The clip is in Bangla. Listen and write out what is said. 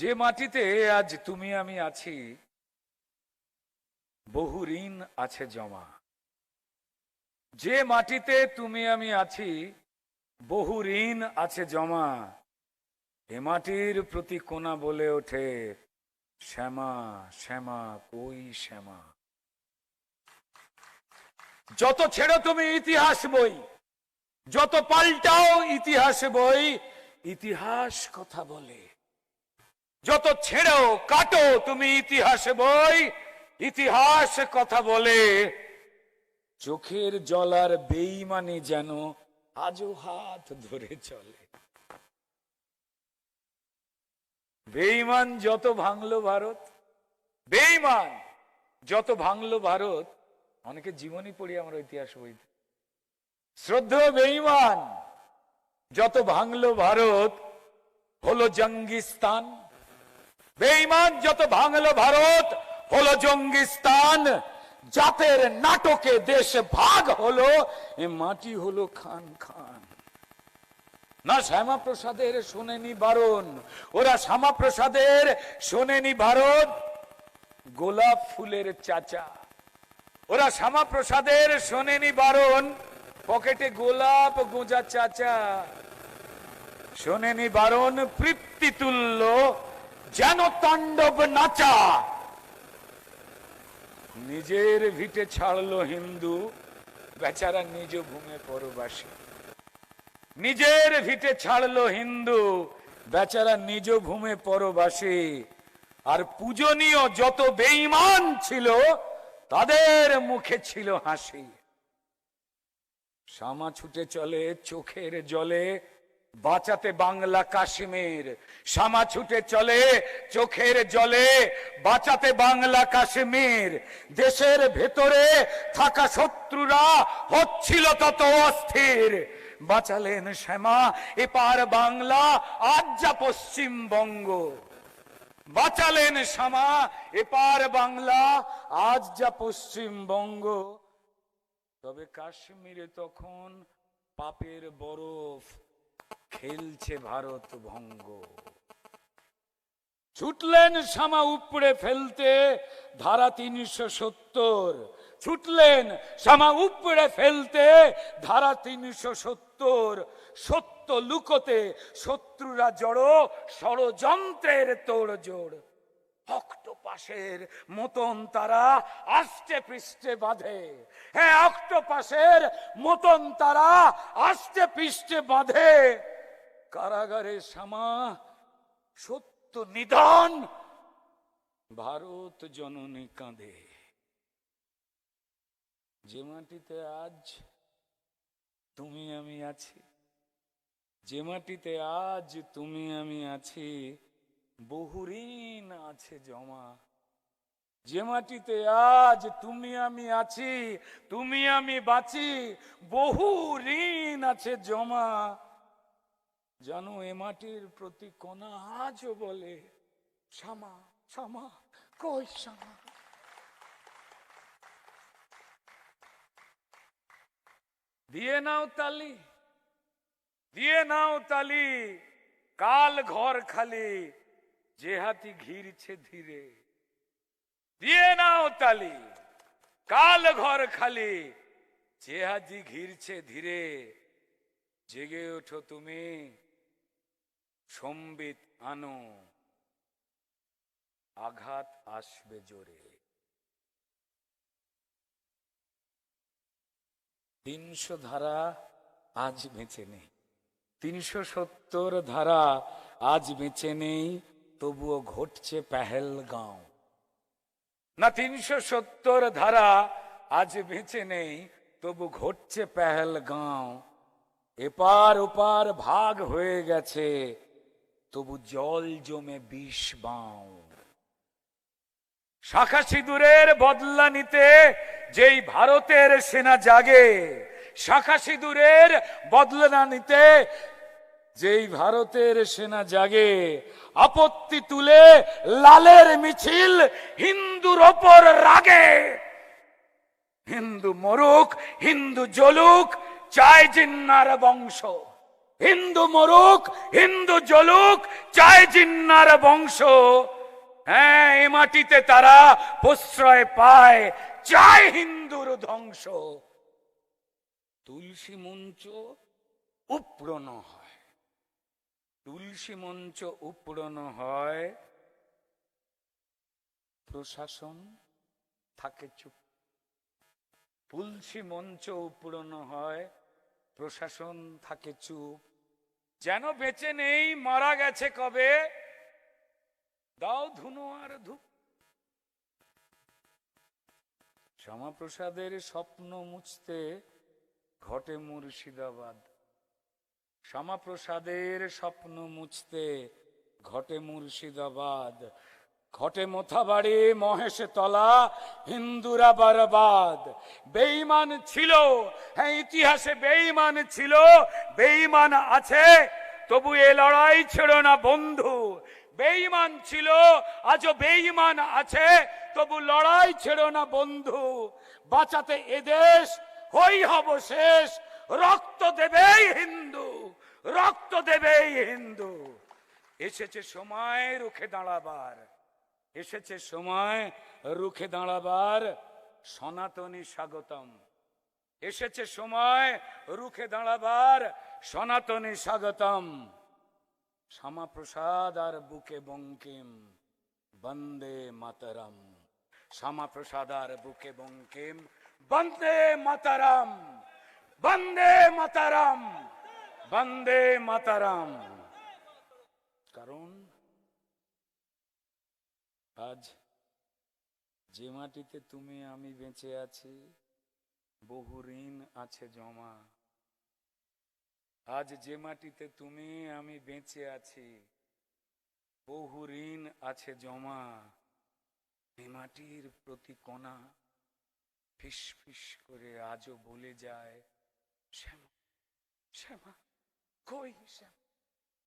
যে মাটিতে আজ তুমি আমি আছি বহু ঋণ আছে জমা। যে মাটিতে তুমি আমি আছি বহু ঋণ আছে জমা। এ মাটির প্রতি কোনা বলে ওঠে, শ্যামা শ্যামা, কই শ্যামা। যত ছেড়ো তুমি ইতিহাস বই, যত পাল্টাও ইতিহাস বই, ইতিহাস কথা বলে। যত ছেড়ো কাটো তুমি ইতিহাসে বই, ইতিহাস কথা বলে। চোখের জলার বেইমানি যেন আজও হাত ধরে চলে। বেইমান যত ভাঙলো ভারত, বেইমান যত ভাঙলো ভারত অনেকে জীবনী পড়ি আমরা ইতিহাস বইতে। শ্রদ্ধেয় বেইমান যত ভাঙলো ভারত, হলো জঙ্গিস্তান। বেইমান যত ভাঙলো ভারত, হলো জঙ্গিস্তান, জাতের নাটকে দেশ ভাগ হলো, এ মাটি হলো খান খান। না শ্যামা প্রসাদের শোনেনি বারণ, ওরা শ্যামা প্রসাদের শোনেনি ভারত গোলাপ ফুলের চাচা। ওরা শ্যামা প্রসাদের শোনেনি বারণ, পকেটে গোলাপ গোঁজা চাচা। শোনেনি বারণ, তৃপ্তি তুল্য যেন তাণ্ডব নাচা নিজের ভিটে ছাড়লো হিন্দু, বেচারা নিজ ভূমে পরবাসী। নিজের ভিটে ছাড়লো হিন্দু, বেচারা নিজ ভূমে পরবাসী। আর পূজনীয় যত বেঈমান ছিল, তাদের মুখে ছিল হাসি। শামা ছুটে চলে চোখের জলে বাঁচাতে বাংলা কাশ্মীর। শামা ছুটে চলে চোখের জলে। বাঁচাতে বাংলা কাশ্মীর। দেশের ভেতরে থাকা শত্রুরা হচ্ছিল তত অস্থির। বাঁচালেন শ্যামা, এপার বাংলা, আজ যা পশ্চিমবঙ্গ। বাঁচালেন শ্যামা, এপার বাংলা, আজ যা পশ্চিমবঙ্গ। তবে কাশ্মীরে তখন পাপের বরফ। খেলছে ভারত ভঙ্গ। ছুটলেন শ্যামা উপড়ে ফেলতে, ধারা তিনশো সত্তর। ছুটলেন শ্যামা উপড়ে ফেলতে, ধারা তিনশো সত্তর। সত্য লুকোতে শত্রুরা জড়ো, ষড়যন্ত্রের তোড় জোড় অক্টোপাসের মতন তারা আষ্টে পৃষ্ঠে বাঁধে। হ্যাঁ অক্টোপাসের মতন তারা আষ্টে পৃষ্ঠে বাঁধে। কারাগারে শ্যামা, সত্য নিদান। ভারত জননী কাঁধে যে মাটিতে আজ তুমি আমি আছি, যে মাটিতে আজ তুমি আমি আছি বহু ঋণ আছে জমা। যে মাটিতে আজ তুমি আমি আছি, তুমি আমি বাঁচি বহু ঋণ আছে জমা। জানো, এ মাটির প্রতি কোনা আজও বলে, শ্যামা শ্যামা, কই শ্যামা? দিয়ে নাও তালি, দিয়ে নাও তালি, কাল ঘর খালি, যে হাতি ঘিরছে ধীরে। দিয়ে নাও তালি, কাল ঘর খালি, যে হাতি ঘিরছে ধীরে। জেগে ওঠো তুমি সম্বিত আনো। আঘাত আসবে জোরে। তিনশো ধারা আজ বেঁচে নেই। তিনশো সত্তর ধারা আজ বেঁচে নেই, তবুও ঘটছে পেহেলগাঁও। না, তিনশো সত্তর ধারা আজ বেঁচে নেই, তবু ঘটছে পেহেলগাঁও। এপার ওপার ভাগ হয়ে গেছে তবু জল জমে বিষ বাঁও। শাখা সিঁদুরের বদলা নিতে যেই ভারতের সেনা জাগে, শাখা সিঁদুরের বদলা নিতে যেই ভারতের সেনা জাগে, আপত্তি তুলে লালের মিছিল হিন্দুর ওপর রাগে। হিন্দু মরুক, হিন্দু জলুক চায় জিন্নার বংশ। হিন্দু মরুক, হিন্দু জলুক চায় জিন্নার বংশ। হ্যাঁ এ মাটিতে তারা প্রশ্রয় পায় চায় হিন্দুর ধ্বংস। তুলসী মঞ্চ উপড়ানো হয়। তুলসী মঞ্চ উপড়ানো হয়। প্রশাসন থাকে চুপ। তুলসী মঞ্চ উপড়ানো হয়। প্রশাসন থাকে চুপ। যেন বেঁচে নেই, মারা গেছে কবে? দাও ধুনো আর ধূপ। শ্যামাপ্রসাদের স্বপ্ন মুছতে ঘটে মুর্শিদাবাদ। শ্যামাপ্রসাদের স্বপ্ন মুছতে ঘটে মুর্শিদাবাদ। ঘটে মোথাবাড়ি, মহেশে তলা, হিন্দুরা বারবাদ। বেঈমান ছিল হ্যাঁ ইতিহাসে বেঈমান ছিল, বেঈমান আছে, তবু এ লড়াই ছিল না বন্ধু। বেঈমান ছিল, আজও বেঈমান আছে, তবু লড়াই ছিল না বন্ধু। বাঁচাতে এদেশ হই হব শেষ। রক্ত দেবেই হিন্দু, রক্ত দেবেই হিন্দু। এসেছে সময় রুখে দাঁড়াবার। এসেছে সময় রুখে দাঁড়াবার সনাতনী স্বাগতম। এসেছে সময় রুখে দাঁড়াবার সনাতনী স্বাগতম। শ্যামাপ্রসাদ আর বুকে বঙ্কিম, বন্দে মাতরম। শ্যামাপ্রসাদ আর বুকে বঙ্কিম, বন্দে মাতারাম বন্দে মাতারাম বন্দে মাতারাম। কারণ আজ যে মাটিতে তুমি আমি বেঁচে আছি, বহু ঋণ আছে জমা। আজ যে মাটিতে তুমি আমি বেঁচে আছি, বহু ঋণ আছে জমা। এ মাটির প্রতি কণা ফিস করে আজও বলে যায়, শ্যামা শ্যামা, কই শ্যামা?